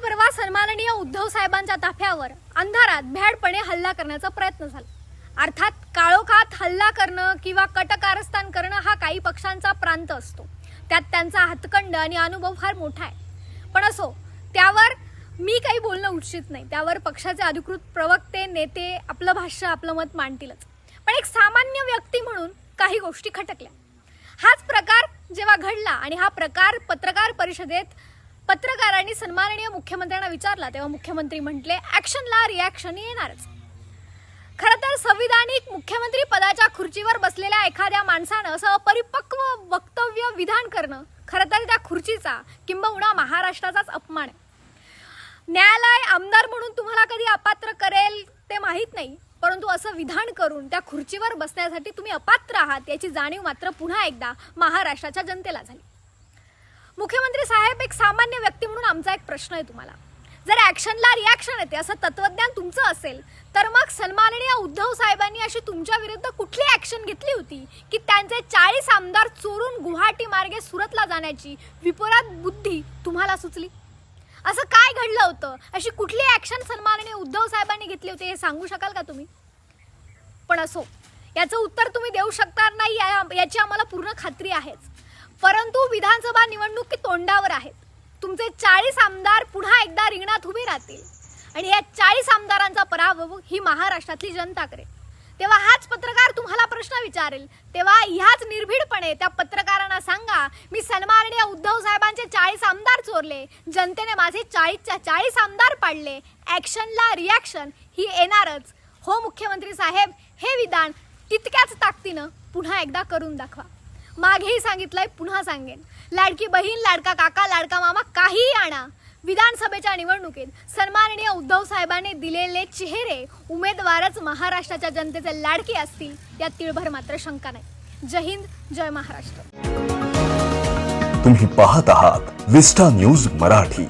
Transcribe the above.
परवा सन्माननीय उद्धव साहेबांच्या ताफ्यावर अंधारात भ्याडपणे हल्ला करण्याचा प्रयत्न झाला. अर्थात काळोखात हल्ला करणं किंवा कटकारस्थान करणं हा काही पक्षांचा प्रांत असतो. त्यात त्यांचा हातखंड आणि अनुभव फार मोठा आहे. पण असो त्यावर मी काही बोलणं उचित नाही. त्यावर पक्षाचे अधिकृत प्रवक्ते नेते आपलं भाष्य आपलं मत मांडतीलच. पण एक सामान्य व्यक्ती म्हणून काही गोष्टी खटकल्या. हाच प्रकार जेव्हा घडला आणि हा प्रकार पत्रकार परिषदेत पत्रकारांनी सन्माननीय मुख्यमंत्र्यांना विचारला तेव्हा मुख्यमंत्री म्हटले ऍक्शनला रिॲक्शन येणारच. खरं तर संविधानिक मुख्यमंत्री पदाच्या खुर्चीवर बसलेल्या एखाद्या माणसानं असं अपरिपक्व वक्तव्य विधान करणं खरं तर त्या खुर्चीचा किंबहुना महाराष्ट्राचाच अपमान आहे. न्यायालय आमदार म्हणून तुम्हाला कधी अपात्र करेल ते माहीत नाही परंतु असं विधान करून त्या खुर्चीवर बसण्यासाठी तुम्ही अपात्र आहात याची जाणीव मात्र पुन्हा एकदा महाराष्ट्राच्या जनतेला झाली. मुख्यमंत्री साहेब एक सामान्य व्यक्ती म्हणून आमचा एक प्रश्न आहे तुम्हाला. जर ऍक्शनला रिॲक्शन येते असं तत्वज्ञान तुमचं असेल तर मग सन्माननीय उद्धव साहेबांनी अशी तुमच्या विरुद्ध कुठली ऍक्शन घेतली होती? की त्यांचे चाळीस आमदार चोरून गुवाहाटी मार्गे सुरतला जाण्याची विपरात बुद्धी तुम्हाला सुचली? असं काय घडलं होतं? अशी कुठली ऍक्शन सन्माननीय उद्धव साहेबांनी घेतली होती हे सांगू शकाल का तुम्ही? पण असो याचं उत्तर तुम्ही देऊ शकणार नाही या- याची आम्हाला पूर्ण खात्री आहेच. परंतु विधानसभा निवडणूक तोंडावर आहेत. तुमचे चाळीस आमदार पुन्हा एकदा रिंगणात उभे राहतील. आणि या चाळीस आमदारांचा पराभव ही महाराष्ट्रातली जनता करेल. तेव्हा हाच पत्रकार तुम्हाला प्रश्न विचारेल. तेव्हा ह्याच निर्भीडपणे त्या पत्रकारांना सांगा मी सन्माननीय उद्धव साहेबांचे चाळीस आमदार चोरले. जनतेने माझे चाळीसच्या चाळीस आमदार पाडले. ॲक्शनला रिॲक्शन ही येणारच. हो मुख्यमंत्री साहेब हे विधान तितक्याच ताकदीनं पुन्हा एकदा करून दाखवा. मागेही सांगितलंय पुन्हा सांगेन. लाडकी बहीण लाडका काका लाडका मामा काहीही आणा. विधानसभेच्या निवडणुकीत सन्माननीय उद्धव साहेबांनी दिलेले चेहरे उमेदवारच महाराष्ट्राच्या जनतेचे लाडके असतील यात तिळभर मात्र शंका नाही. जय हिंद जय महाराष्ट्र. तुम्ही पाहत आहात विस्टा न्यूज मराठी.